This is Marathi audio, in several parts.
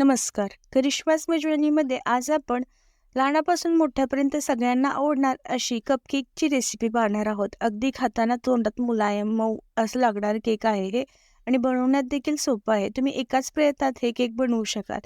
नमस्कार. करिश्मास मेजवानीमध्ये आज आपण लहानापासून मोठ्यापर्यंत सगळ्यांना आवडणार अशी कपकेकची रेसिपी पाहणार आहोत. अगदी खाताना तोंडात मुलायम मऊ असं लागणार केक आहे हे आणि बनवण्यात देखील सोपं आहे. तुम्ही एकाच प्रयत्नात हे केक बनवू शकाल.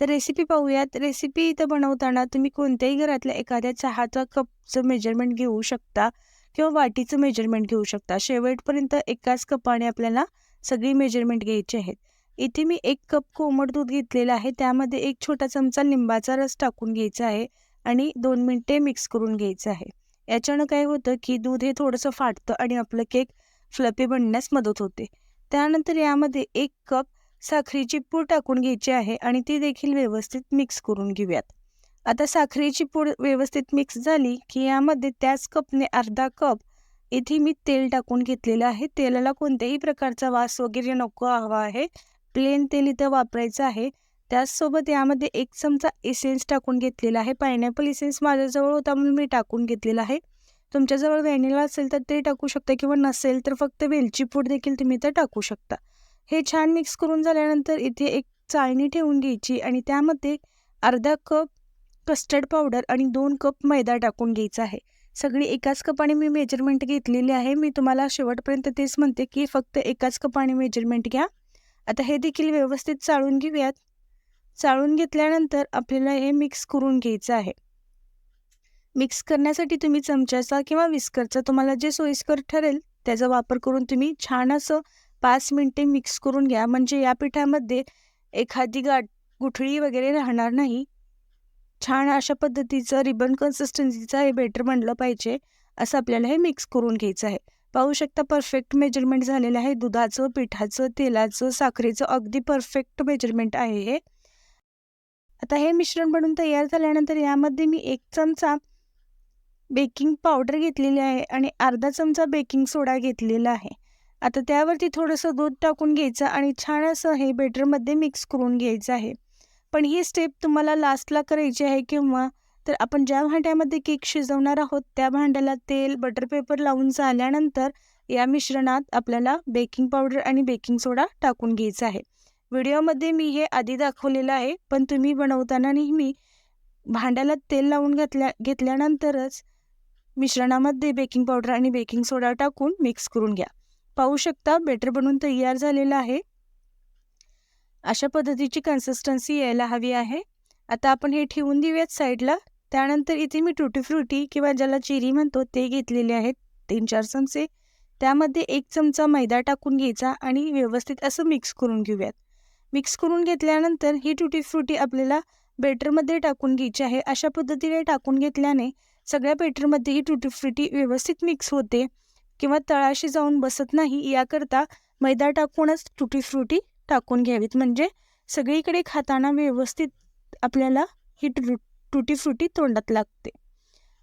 तर रेसिपी पाहूयात. रेसिपी इथं बनवताना तुम्ही कोणत्याही घरातल्या एखाद्या चहाचा कपचं मेजरमेंट घेऊ शकता किंवा वाटीचं मेजरमेंट घेऊ शकता. शेवटपर्यंत एकाच कपाने आपल्याला सगळी मेजरमेंट घ्यायची आहेत. इथे मी एक कप कोमट दूध घेतलेलं आहे. त्यामध्ये एक छोटा चमचा लिंबाचा रस टाकून घ्यायचा आहे आणि दोन मिनटे मिक्स करून घ्यायचं आहे. याच्यानं काय होतं की दूध हे थोडंसं फाटतं आणि आपलं केक फ्लपी बनण्यास मदत होते. त्यानंतर यामध्ये एक कप साखरेची पूड टाकून घ्यायची आहे आणि ती देखील व्यवस्थित मिक्स करून घेऊयात. आता साखरेची पूड व्यवस्थित मिक्स झाली की यामध्ये त्याच कपने अर्धा कप इथे मी तेल टाकून घेतलेलं आहे. तेलाला कोणत्याही प्रकारचा वास वगैरे नको हवा आहे. प्लेन तेल इथं वापरायचं आहे. त्याचसोबत यामध्ये एक चमचा इसेन्स टाकून घेतलेला आहे. पायनॅपल इसेन्स माझ्याजवळ होता म्हणून मी टाकून घेतलेला आहे. तुमच्याजवळ व्हॅनिला असेल तर ते टाकू शकता किंवा नसेल तर फक्त वेलची पूड देखील तुम्ही तर टाकू शकता. हे छान मिक्स करून झाल्यानंतर इथे एक चाळणी ठेवून घ्यायची आणि त्यामध्ये अर्धा कप कस्टर्ड पावडर आणि दोन कप मैदा टाकून घ्यायचा आहे. सगळी एकाच कपाने मी मेजरमेंट घेतलेली आहे. मी तुम्हाला शेवटपर्यंत तेच म्हणते की फक्त एकाच कपाने मेजरमेंट घ्या. आता हे देखील व्यवस्थित चाळून घेऊयात. चाळून घेतल्यानंतर आपल्याला हे मिक्स करून घ्यायचं आहे. मिक्स करण्यासाठी तुम्ही चमच्याचा किंवा विस्करचा तुम्हाला जे सोयीस्कर ठरेल त्याचा वापर करून तुम्ही छान असं पाच मिनटे मिक्स करून घ्या. म्हणजे या पिठामध्ये एखादी गाठ गुठळी वगैरे राहणार नाही. छान अशा पद्धतीचं रिबन कन्सिस्टन्सीचं हे बेटर बनलं पाहिजे असं आपल्याला हे मिक्स करून घ्यायचं आहे. पाहू शकता परफेक्ट मेजरमेंट झालेलं आहे. दुधाचं पिठाचं तेलाचं साखरेचं अगदी परफेक्ट मेजरमेंट आहे हे. आता हे मिश्रण बनून तयार झाल्यानंतर यामध्ये मी एक चमचा बेकिंग पावडर घेतलेली आहे आणि अर्धा चमचा बेकिंग सोडा घेतलेला आहे. आता त्यावरती थोडंसं दूध टाकून घ्यायचं आणि छान असं हे बेटरमध्ये मिक्स करून घ्यायचं आहे. पण ही स्टेप तुम्हाला लास्टला करायची आहे किंवा तर आपण ज्या भांड्यामध्ये केक शिजवणार आहोत त्या भांड्याला तेल बटर पेपर लावून झाल्यानंतर या मिश्रणात आपल्याला बेकिंग पावडर आणि बेकिंग सोडा टाकून घ्यायचा आहे. व्हिडिओमध्ये मी हे आधी दाखवलेलं आहे पण तुम्ही बनवताना नेहमी भांड्याला तेल लावून घातल्या घेतल्यानंतरच मिश्रणामध्ये बेकिंग पावडर आणि बेकिंग सोडा टाकून मिक्स करून घ्या. पाहू शकता बेटर बनवून तयार झालेलं आहे. अशा पद्धतीची कन्सिस्टन्सी यायला हवी आहे. आता आपण हे ठेवून देऊयात साईडला. त्यानंतर इथे मी टुटी फ्रुटी किंवा ज्याला चिरी म्हणतो ते घेतलेले आहेत. तीन चार चमचे. त्यामध्ये एक चमचा मैदा टाकून घ्यायचा आणि व्यवस्थित असं मिक्स करून घेऊयात. मिक्स करून घेतल्यानंतर ही टुटी फ्रुटी आपल्याला बेटरमध्ये टाकून घ्यायची आहे. अशा पद्धतीने टाकून घेतल्याने सगळ्या बेटरमध्ये ही टुटी फ्रुटी व्यवस्थित मिक्स होते किंवा तळाशी जाऊन बसत नाही. याकरता मैदा टाकूनच टुटी फ्रुटी टाकून घ्यावीत. म्हणजे सगळीकडे खाताना व्यवस्थित आपल्याला ही टु टुटी फ्रुटी तोंडात लागते.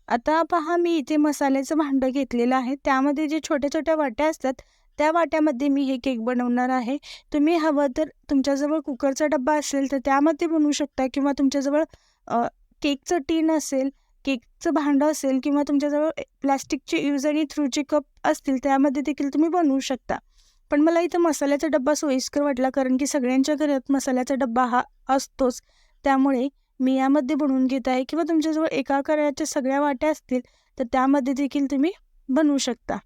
आता पहा मी इथे मसाल्याचं भांडं घेतलेलं आहे. त्यामध्ये जे छोट्या छोट्या वाट्या असतात त्या वाट्यामध्ये मी हे केक बनवणार आहे. तुम्ही हवं तर तुमच्याजवळ कुकरचा डब्बा असेल तर त्यामध्ये बनवू शकता किंवा तुमच्याजवळ केकचं टीन असेल केकचं भांडं असेल किंवा तुमच्याजवळ प्लॅस्टिकचे यूज आणि थ्रूचे कप असतील त्यामध्ये देखील तुम्ही बनवू शकता. पण मला इथं मसाल्याचा डब्बा सोयीस्कर वाटला कारण की सगळ्यांच्या घरात मसाल्याचा डब्बा हा असतोच. त्यामुळे मी यामध्ये बनवून घेत आहे किंवा तुमच्याजवळ एका आकाराच्या सगळ्या वाट्या असतील तर त्यामध्ये देखील तुम्ही बनवू शकता.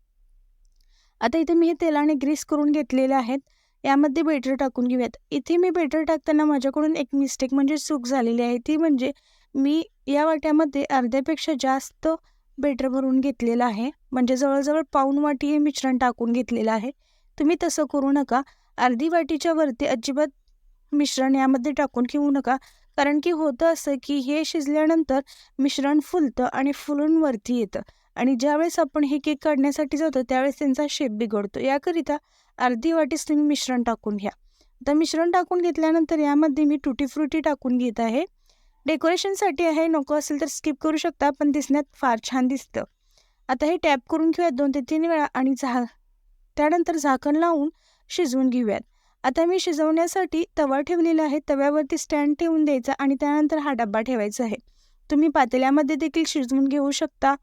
आता इथे मी हे तेलाने ग्रीस करून घेतलेले आहेत. यामध्ये बेटर टाकून घेऊयात. इथे मी बेटर टाकताना माझ्याकडून एक मिस्टेक म्हणजे चूक झालेली आहे. ती म्हणजे मी या वाट्यामध्ये अर्ध्यापेक्षा जास्त बेटर भरून घेतलेलं आहे. म्हणजे जवळजवळ पाऊन वाटी हे मिश्रण टाकून घेतलेलं आहे. तुम्ही तसं करू नका. अर्धी वाटीच्या वरती अजिबात मिश्रण यामध्ये टाकून घेऊ नका. कारण की होतं असं की हे शिजल्यानंतर मिश्रण फुलतं आणि फुलून वरती येतं. आणि ज्यावेळेस आपण हे केक काढण्यासाठी जातो त्यावेळेस त्यांचा शेप बिघडतो. याकरिता अर्धी वाटी तुम्ही मिश्रण टाकून घ्या. आता मिश्रण टाकून घेतल्यानंतर यामध्ये मी टुटी फ्रुटी टाकून घेत आहे. डेकोरेशनसाठी आहे नको असेल तर स्किप करू शकता पण दिसण्यात फार छान दिसतं. आता हे टॅप करून घेऊयात दोन ते तीन वेळा आणि झा त्यानंतर झाकण लावून शिजवून घेऊयात. आता मी शिजवण्यासाठी तवा ठेवलेला आहे. तव्यावरती स्टँड ठेवून द्यायचा आणि त्यानंतर हा डब्बा ठेवायचा आहे. तुम्ही पातेल्यामध्ये देखील शिजवून घेऊ शकता.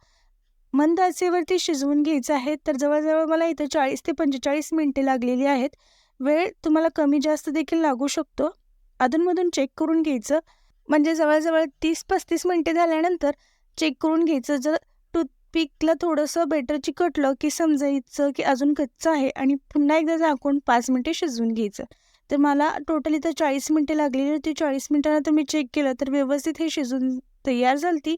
मंद आचेवरती शिजवून घ्यायचं आहे. तर जवळजवळ मला इथं चाळीस ते पंचेचाळीस मिनटे लागलेली आहेत. वेळ तुम्हाला कमी जास्त देखील लागू शकतो. अधूनमधून चेक करून घ्यायचं. म्हणजे जवळजवळ तीस पस्तीस मिनटे झाल्यानंतर चेक करून घ्यायचं. जर पीकला थोडंसं बेटर चिकटलं की समजायचं की अजून कच्चं आहे आणि पुन्हा एकदा झाकून पाच मिनटे शिजवून घ्यायचं. तर मला टोटल इथं चाळीस मिनटे लागलेली होती. चाळीस मिनटानंतर मी चेक केलं तर व्यवस्थित हे शिजून तयार झाली ती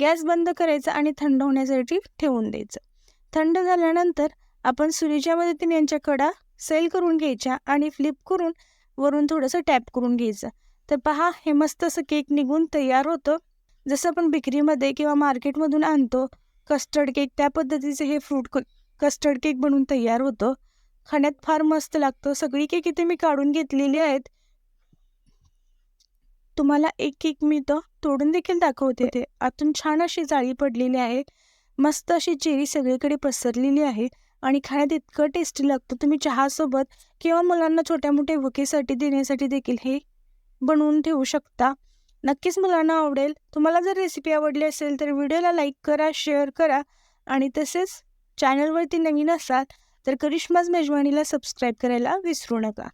गॅस बंद करायचा आणि थंड होण्यासाठी ठेवून द्यायचं. थंड झाल्यानंतर आपण सुरीच्या मदतीने यांच्या कडा सेल करून घ्यायच्या आणि फ्लिप करून वरून थोडंसं टॅप करून घ्यायचं. तर पहा हे मस्त असं केक निघून तयार होतं. जसं आपण बेकरीमध्ये किंवा मार्केटमधून आणतो कस्टर्ड केक त्या पद्धतीचे हे फ्रूट कस्टर्ड केक बनवून तयार होतं. खाण्यात फार मस्त लागतं. सगळी केक इथे मी काढून घेतलेली आहेत. तुम्हाला एक केक मी तर तोडून देखील दाखवते ते आतून छान अशी जाळी पडलेली आहे. मस्त अशी चेरी सगळीकडे पसरलेली आहे. आणि खाण्यात इतकं टेस्टी लागतं. तुम्ही चहासोबत किंवा मुलांना छोट्या मोठ्या भुकेसाठी देण्यासाठी देखील हे बनवून ठेवू शकता. नक्कीच मुलांना आवडेल. तुम्हाला जर रेसिपी आवडली असेल तर व्हिडिओला लाईक करा शेअर करा आणि तसेच चॅनलवरती नवीन असाल तर करिश्माज मेजवानीला सबस्क्राईब करायला विसरू नका.